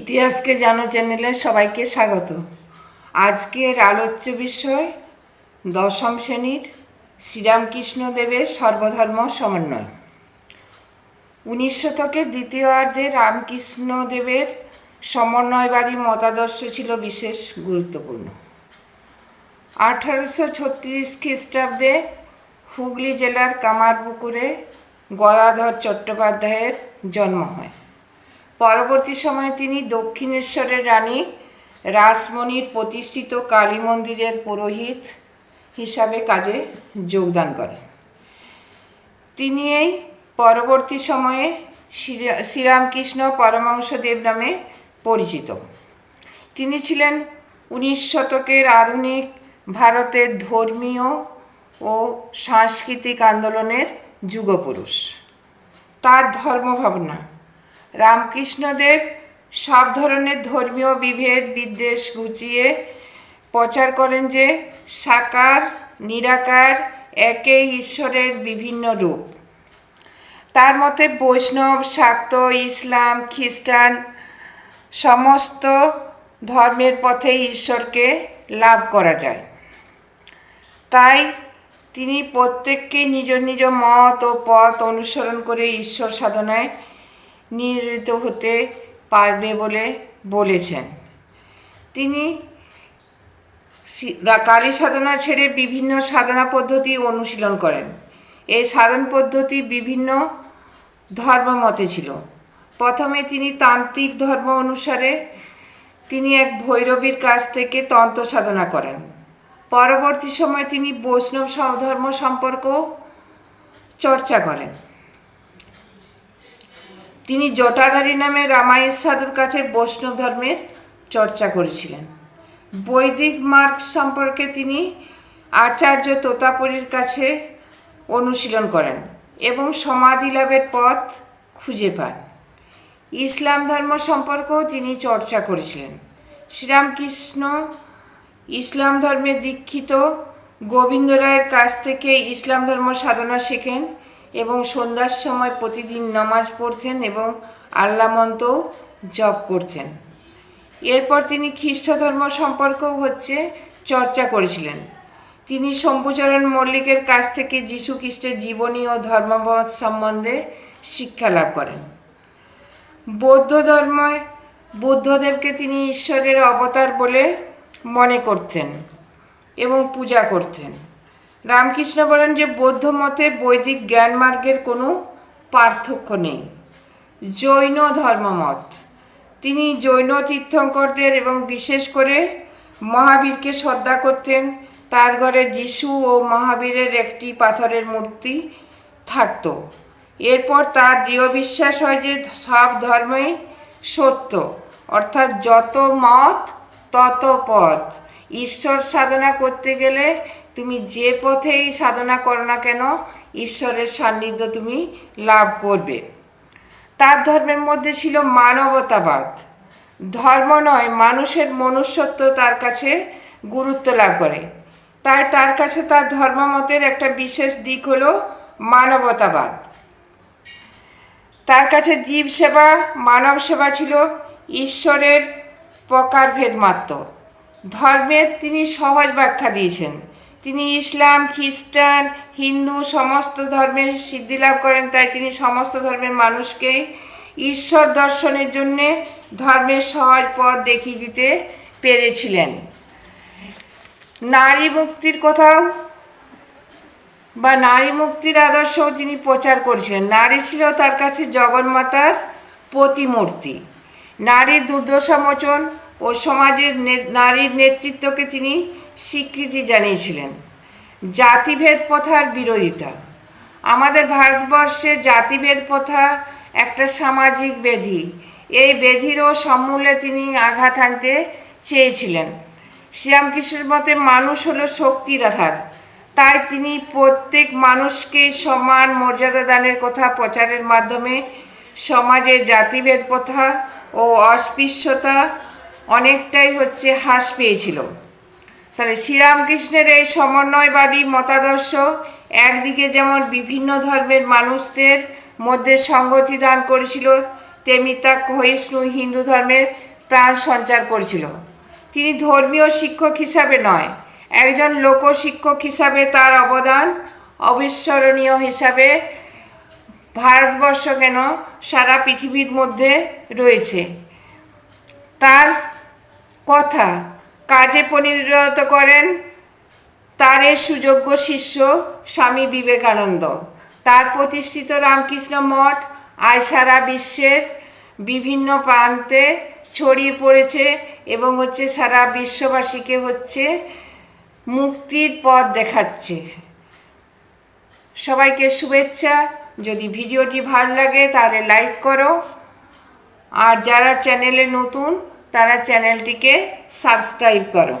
ইতিহাসকে জানো চ্যানেলে সবাইকে স্বাগত। আজকের আলোচ্য বিষয়, দশম শ্রেণির শ্রীরামকৃষ্ণ দেবের সর্বধর্ম সমন্বয়। উনিশ শতকের দ্বিতীয়ার্ধে রামকৃষ্ণ দেবের সমন্বয়বাদী মতাদর্শ ছিল বিশেষ গুরুত্বপূর্ণ। আঠারোশো ছত্রিশ খ্রিস্টাব্দে হুগলি জেলার কামারপুকুরে গদাধর চট্টোপাধ্যায়ের জন্ম হয়। পরবর্তী সময়ে তিনি দক্ষিণেশ্বরের রানী রাসমণির প্রতিষ্ঠিত কালী মন্দিরের পুরোহিত হিসাবে কাজে যোগদান করেন। তিনি এই পরবর্তী সময়ে শ্রী- শ্রীরামকৃষ্ণ পরমাংশদেব নামে পরিচিত। তিনি ছিলেন উনিশ শতকের আধুনিক ভারতের ধর্মীয় ও সাংস্কৃতিক আন্দোলনের যুগপুরুষ। তার ধর্মভাবনা রামকৃষ্ণদেব সব ধরনের ধর্মীয় বিভেদ, বিদ্বেষ ঘুচিয়ে প্রচার করেন যে সাকার, নিরাকার একই ঈশ্বরের বিভিন্ন রূপ। তার মতে বৈষ্ণব, শাক্ত, ইসলাম, খ্রিস্টান সমস্ত ধর্মের পথে ঈশ্বরকে লাভ করা যায়। তাই তিনি প্রত্যেককে নিজ নিজ মত ও পথ অনুসরণ করে ঈশ্বর সাধনায় নিয়োজিত হতে পারবে বলে বলেছেন। তিনি কালী সাধনা ছেড়ে বিভিন্ন সাধনা পদ্ধতি অনুশীলন করেন। এই সাধন পদ্ধতি বিভিন্ন ধর্মমতে ছিল। প্রথমে তিনি তান্ত্রিক ধর্ম অনুসারে তিনি এক ভৈরবীর কাছ থেকে তন্ত্র সাধনা করেন। পরবর্তী সময়ে তিনি বৈষ্ণব ধর্ম সম্পর্ক চর্চা করেন। তিনি জটাধারী নামে রামায়েশ সাধুর কাছে বৈষ্ণব ধর্মের চর্চা করেছিলেন। বৈদিক মার্গ সম্পর্কে তিনি আচার্য তোতাপরীর কাছে অনুশীলন করেন এবং সমাধি লাভের পথ খুঁজে পান। ইসলাম ধর্ম সম্পর্কেও তিনি চর্চা করেছিলেন। শ্রীরামকৃষ্ণ ইসলাম ধর্মে দীক্ষিত গোবিন্দ রায়ের কাছ থেকে ইসলাম ধর্ম সাধনা শেখেন এবং সন্ধ্যার সময় প্রতিদিন নামাজ পড়তেন এবং আল্লাহ মন্ত্র জপ করতেন। এরপর তিনি খ্রিস্ট ধর্ম সম্পর্কেও হচ্ছে চর্চা করেছিলেন। তিনি শম্ভুচরণ মল্লিকের কাছ থেকে যীশু খ্রিস্টের জীবনী ও ধর্মমত সম্বন্ধে শিক্ষা লাভ করেন। বৌদ্ধ ধর্মে বুদ্ধদেবকে তিনি ঈশ্বরের অবতার বলে মনে করতেন এবং পূজা করতেন। রামকৃষ্ণ বলেন যে বৌদ্ধ মতে বৈদিক জ্ঞান মার্গের কোনো পার্থক্য নেই। জৈন ধর্মমত তিনি জৈন তীর্থঙ্করদের এবং বিশেষ করে মহাবীরকে শ্রদ্ধা করতেন। তার ঘরে যিশু ও মহাবীরের একটি পাথরের মূর্তি থাকতো। এরপর তার দৃঢ় বিশ্বাস হয় যে সব ধর্মই সত্য, অর্থাৎ যত মত তত পথ। ঈশ্বর সাধনা করতে গেলে তুমি যে পথেই সাধনা করো না কেন, ঈশ্বরের সান্নিধ্য তুমি লাভ করবে। তার ধর্মের মধ্যে ছিল মানবতাবাদ। ধর্ম নয়, মানুষের মনুষ্যত্ব তার কাছে গুরুত্ব লাভ করে। তাই তার কাছে তার ধর্মমতের একটা বিশেষ দিক হলো মানবতাবাদ। তার কাছে জীব সেবা মানব সেবা ছিল ঈশ্বরের প্রকারভেদ মাত্র ধর্মের তিনি সহজ ব্যাখ্যা দিয়েছেন। তিনি ইসলাম, খ্রিস্টান, হিন্দু, সমস্ত ধর্মের সিদ্ধি লাভ করেন। তাই তিনি সমস্ত ধর্মের মানুষকে ঈশ্বর দর্শনের জন্যে ধর্মের সহজ পথ দেখিয়ে দিতে পেরেছিলেন। নারী মুক্তির কথাও বা নারী মুক্তির আদর্শও তিনি প্রচার করেছিলেন। নারী ছিল তার কাছে জগন্মাতার প্রতিমূর্তি। নারীর দুর্দশা মোচন ও সমাজের নারীর নেতৃত্বকে তিনি স্বীকৃতি জানিয়েছিলেন। জাতিভেদ প্রথার বিরোধিতা। আমাদের ভারতবর্ষে জাতিভেদ প্রথা একটা সামাজিক ব্যাধি এই ব্যাধিরও সমূলে তিনি আঘাত আনতে চেয়েছিলেন। শ্রীরামকৃষ্ণের মতে মানুষ হলো শক্তির আধার। তাই তিনি প্রত্যেক মানুষকে সমান মর্যাদা দানের কথা প্রচারের মাধ্যমে সমাজে জাতিভেদ প্রথা ও অস্পৃশ্যতা অনেকটাই হচ্ছে হ্রাস পেয়েছিল। তাহলে শ্রীরামকৃষ্ণের এই সমন্বয়বাদী মতাদর্শ একদিকে যেমন বিভিন্ন ধর্মের মানুষদের মধ্যে সংগতি দান করেছিল, তেমনি তা ক্ষয়িষ্ণু হিন্দু ধর্মের প্রাণ সঞ্চার করেছিল। তিনি ধর্মীয় শিক্ষক হিসাবে নয়, একজন লোকশিক্ষক হিসাবে তার অবদান অবিস্মরণীয় হিসাবে ভারতবর্ষ কেন সারা পৃথিবীর মধ্যে রয়েছে। তার কথা, কাজে পরিণত করেন তার সুযোগ্য শিষ্য স্বামী বিবেকানন্দ। তার প্রতিষ্ঠিত রামকৃষ্ণ মঠ আজ সারা বিশ্বের বিভিন্ন প্রান্তে ছড়িয়ে পড়েছে এবং হচ্ছে সারা বিশ্ববাসীকে হচ্ছে মুক্তির পথ দেখাচ্ছে। সবাইকে শুভেচ্ছা। যদি ভিডিওটি ভালো লাগে তাহলে লাইক করো। আর যারা চ্যানেলে নতুন তারা চ্যানেলটিকে সাবস্ক্রাইব করো।